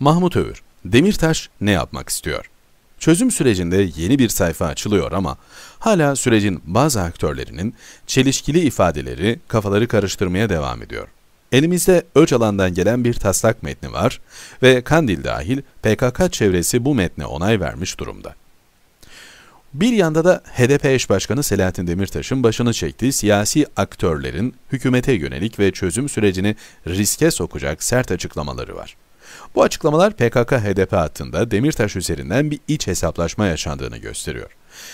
Mahmut Övür, Demirtaş ne yapmak istiyor? Çözüm sürecinde yeni bir sayfa açılıyor ama hala sürecin bazı aktörlerinin çelişkili ifadeleri kafaları karıştırmaya devam ediyor. Elimizde Öcalan'dan gelen bir taslak metni var ve Kandil dahil PKK çevresi bu metne onay vermiş durumda. Bir yanda da HDP eş başkanı Selahattin Demirtaş'ın başını çektiği siyasi aktörlerin hükümete yönelik ve çözüm sürecini riske sokacak sert açıklamaları var. Bu açıklamalar PKK-HDP hattında Demirtaş üzerinden bir iç hesaplaşma yaşandığını gösteriyor.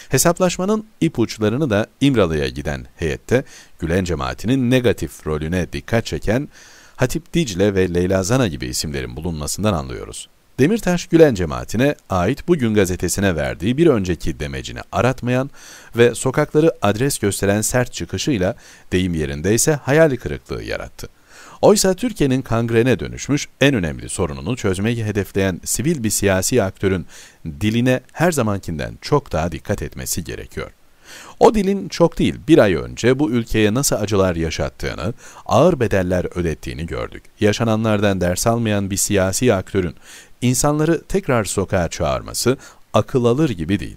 Hesaplaşmanın ipuçlarını da İmralı'ya giden heyette Gülen cemaatinin negatif rolüne dikkat çeken Hatip Dicle ve Leyla Zana gibi isimlerin bulunmasından anlıyoruz. Demirtaş Gülen cemaatine ait Bugün gazetesine verdiği bir önceki demecini aratmayan ve sokakları adres gösteren sert çıkışıyla deyim yerindeyse hayal kırıklığı yarattı. Oysa Türkiye'nin kangrene dönüşmüş en önemli sorununu çözmeyi hedefleyen sivil bir siyasi aktörün diline her zamankinden çok daha dikkat etmesi gerekiyor. O dilin çok değil bir ay önce bu ülkeye nasıl acılar yaşattığını, ağır bedeller ödettiğini gördük. Yaşananlardan ders almayan bir siyasi aktörün insanları tekrar sokağa çağırması akıl alır gibi değil.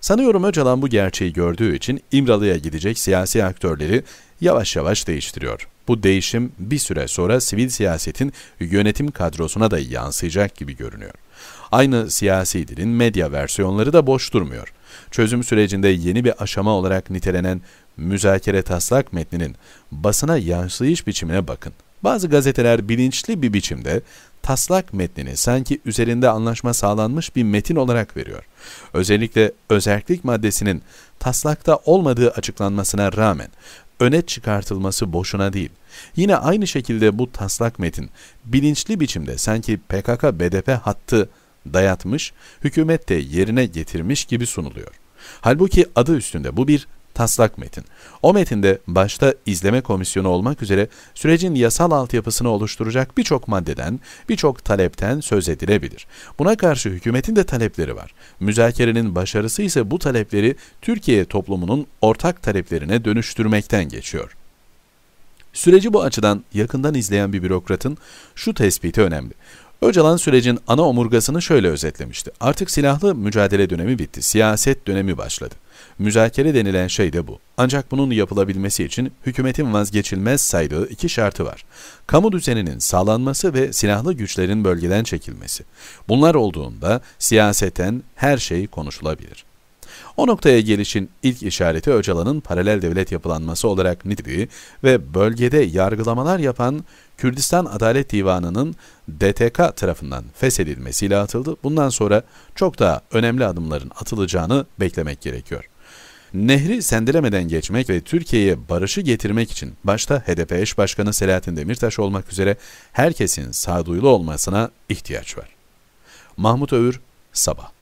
Sanıyorum Öcalan bu gerçeği gördüğü için İmralı'ya gidecek siyasi aktörleri yavaş yavaş değiştiriyor. Bu değişim bir süre sonra sivil siyasetin yönetim kadrosuna da yansıyacak gibi görünüyor. Aynı siyasi dilin medya versiyonları da boş durmuyor. Çözüm sürecinde yeni bir aşama olarak nitelenen müzakere taslak metninin basına yansıyış biçimine bakın. Bazı gazeteler bilinçli bir biçimde taslak metnini sanki üzerinde anlaşma sağlanmış bir metin olarak veriyor. Özellikle özellik maddesinin taslakta olmadığı açıklanmasına rağmen öne çıkartılması boşuna değil. Yine aynı şekilde bu taslak metin bilinçli biçimde sanki PKK-BDP hattı dayatmış, hükümet de yerine getirmiş gibi sunuluyor. Halbuki adı üstünde bu bir taslak metin. O metinde başta izleme komisyonu olmak üzere sürecin yasal altyapısını oluşturacak birçok maddeden, birçok talepten söz edilebilir. Buna karşı hükümetin de talepleri var. Müzakerenin başarısı ise bu talepleri Türkiye toplumunun ortak taleplerine dönüştürmekten geçiyor. Süreci bu açıdan yakından izleyen bir bürokratın şu tespiti önemli. Öcalan sürecin ana omurgasını şöyle özetlemişti. Artık silahlı mücadele dönemi bitti, siyaset dönemi başladı. Müzakere denilen şey de bu. Ancak bunun yapılabilmesi için hükümetin vazgeçilmez saydığı iki şartı var. Kamu düzeninin sağlanması ve silahlı güçlerin bölgeden çekilmesi. Bunlar olduğunda siyaseten her şey konuşulabilir. O noktaya gelişin ilk işareti Öcalan'ın paralel devlet yapılanması olarak niteliği ve bölgede yargılamalar yapan Kürdistan Adalet Divanı'nın DTK tarafından feshedilmesiyle atıldı. Bundan sonra çok daha önemli adımların atılacağını beklemek gerekiyor. Nehri sendelemeden geçmek ve Türkiye'ye barışı getirmek için başta HDP eş başkanı Selahattin Demirtaş olmak üzere herkesin sağduyulu olmasına ihtiyaç var. Mahmut Övür, Sabah